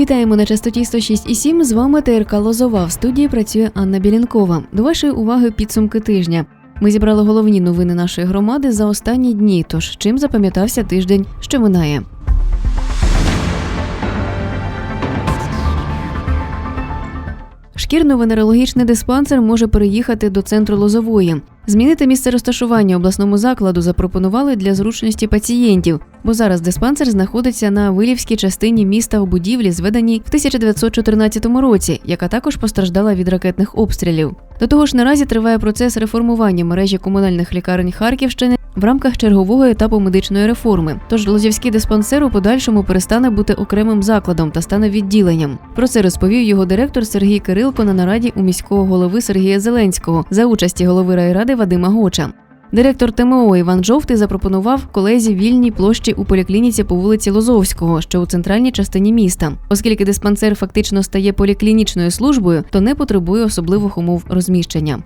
Вітаємо на частоті 106,7. З вами ТРК Лозова. В студії працює Анна Білінкова. До вашої уваги підсумки тижня. Ми зібрали головні новини нашої громади за останні дні. Тож чим запам'ятався тиждень, що минає. Шкірно-венерологічний диспансер може переїхати до центру Лозової. Змінити місце розташування обласному закладу запропонували для зручності пацієнтів, бо зараз диспансер знаходиться на вилівській частині міста у будівлі, зведеній в 1914 році, яка також постраждала від ракетних обстрілів. До того ж, наразі триває процес реформування мережі комунальних лікарень Харківщини в рамках чергового етапу медичної реформи. Тож Лозівський диспансер у подальшому перестане бути окремим закладом та стане відділенням. Про це розповів його директор Сергій Кирилко на нараді у міського голови Сергія Зеленського за участі голови райради Вадима Гоча. Директор ТМО Іван Жовтий запропонував колезі вільній площі у поліклініці по вулиці Лозовського, що у центральній частині міста. Оскільки диспансер фактично стає поліклінічною службою, то не потребує особливих умов розміщення.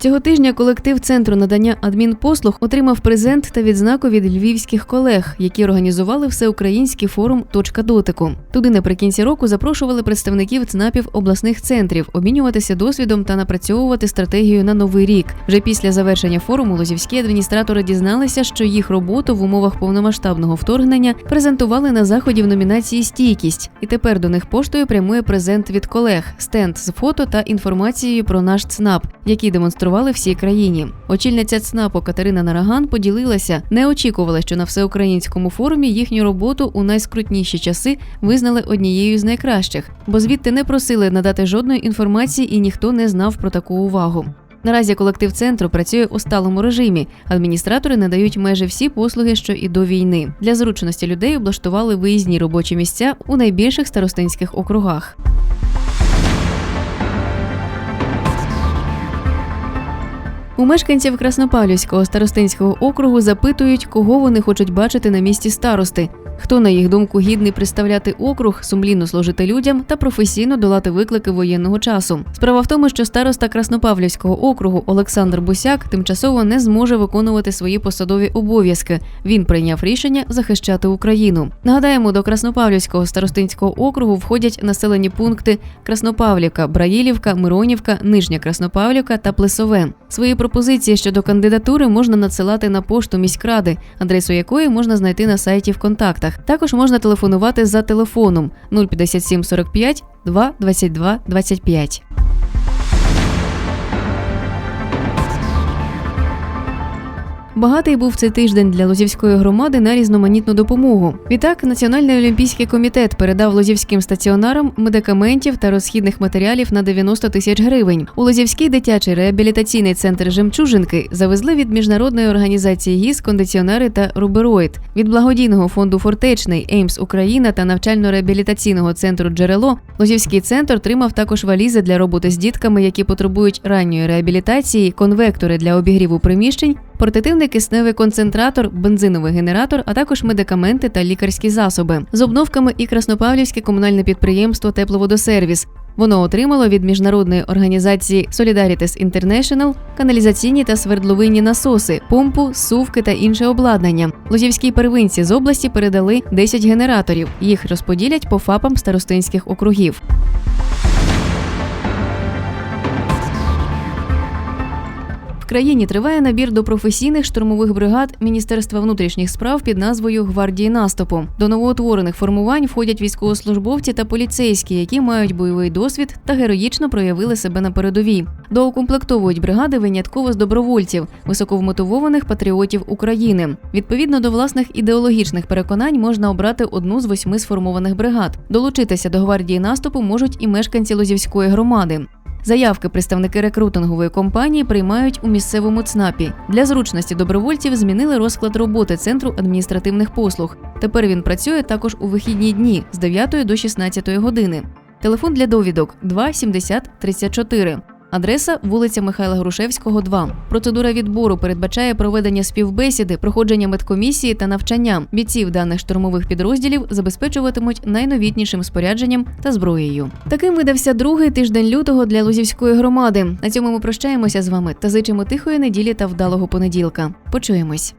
Цього тижня колектив центру надання адмінпослуг отримав презент та відзнаку від львівських колег, які організували всеукраїнський форум Точка дотику. Туди наприкінці року запрошували представників ЦНАПів обласних центрів обмінюватися досвідом та напрацьовувати стратегію на новий рік. Вже після завершення форуму лозівські адміністратори дізналися, що їх роботу в умовах повномасштабного вторгнення презентували на заході в номінації Стійкість, і тепер до них поштою прямує презент від колег, стенд з фото та інформацією про наш ЦНАП, який демонстрували всій країні. Очільниця ЦНАПу Катерина Нараган поділилася, не очікувала, що на всеукраїнському форумі їхню роботу у найскрутніші часи визнали однією з найкращих, бо звідти не просили надати жодної інформації і ніхто не знав про таку увагу. Наразі колектив центру працює у сталому режимі. Адміністратори надають майже всі послуги, що і до війни. Для зручності людей облаштували виїзні робочі місця у найбільших старостинських округах. У мешканців Краснопавлівського старостинського округу запитують, кого вони хочуть бачити на місці старости. Хто, на їх думку, гідний представляти округ, сумлінно служити людям та професійно долати виклики воєнного часу. Справа в тому, що староста Краснопавлівського округу Олександр Бусяк тимчасово не зможе виконувати свої посадові обов'язки. Він прийняв рішення захищати Україну. Нагадаємо, до Краснопавлівського старостинського округу входять населені пункти Краснопавлівка, Браїлівка, Миронівка, Нижня Краснопавлівка та Плесове. Свої пропозиції щодо кандидатури можна надсилати на пошту міськради, адресу якої можна знайти на сайті в контактах. Також можна телефонувати за телефоном 057 45 2 22 25. Багатий був цей тиждень для Лозівської громади на різноманітну допомогу. Відтак, Національний олімпійський комітет передав лозівським стаціонарам медикаментів та розхідних матеріалів на 90 тисяч гривень. У Лозівський дитячий реабілітаційний центр Жемчужинки завезли від міжнародної організації ГІС кондиціонери та рубероїд. Від благодійного фонду Фортечний Еймс Україна та навчально-реабілітаційного центру Джерело Лозівський центр тримав також валізи для роботи з дітками, які потребують ранньої реабілітації, конвектори для обігріву приміщень портативний кисневий концентратор, бензиновий генератор, а також медикаменти та лікарські засоби з обновками і Краснопавлівське комунальне підприємство Тепловодосервіс. Воно отримало від міжнародної організації Solidarities International каналізаційні та свердловинні насоси, помпу, сувки та інше обладнання. Лозівській первинці з області передали 10 генераторів. Їх розподілять по ФАПам старостинських округів. Країні триває набір до професійних штурмових бригад Міністерства внутрішніх справ під назвою Гвардії наступу. До новоутворених формувань входять військовослужбовці та поліцейські, які мають бойовий досвід та героїчно проявили себе на передовій. Доукомплектовують бригади винятково з добровольців, високовмотивованих патріотів України. Відповідно до власних ідеологічних переконань можна обрати одну з восьми сформованих бригад. Долучитися до гвардії наступу можуть і мешканці Лозівської громади. Заявки представники рекрутингової компанії приймають у місцевому ЦНАПі. Для зручності добровольців змінили розклад роботи центру адміністративних послуг. Тепер він працює також у вихідні дні з 9 до 16 години. Телефон для довідок 2 70 34. Адреса вулиця Михайла Грушевського, 2. Процедура відбору передбачає проведення співбесіди, проходження медкомісії та навчання. Бійців даних штурмових підрозділів забезпечуватимуть найновітнішим спорядженням та зброєю. Таким видався другий тиждень лютого для Лузівської громади. На цьому ми прощаємося з вами та зичимо тихої неділі та вдалого понеділка. Почуємось.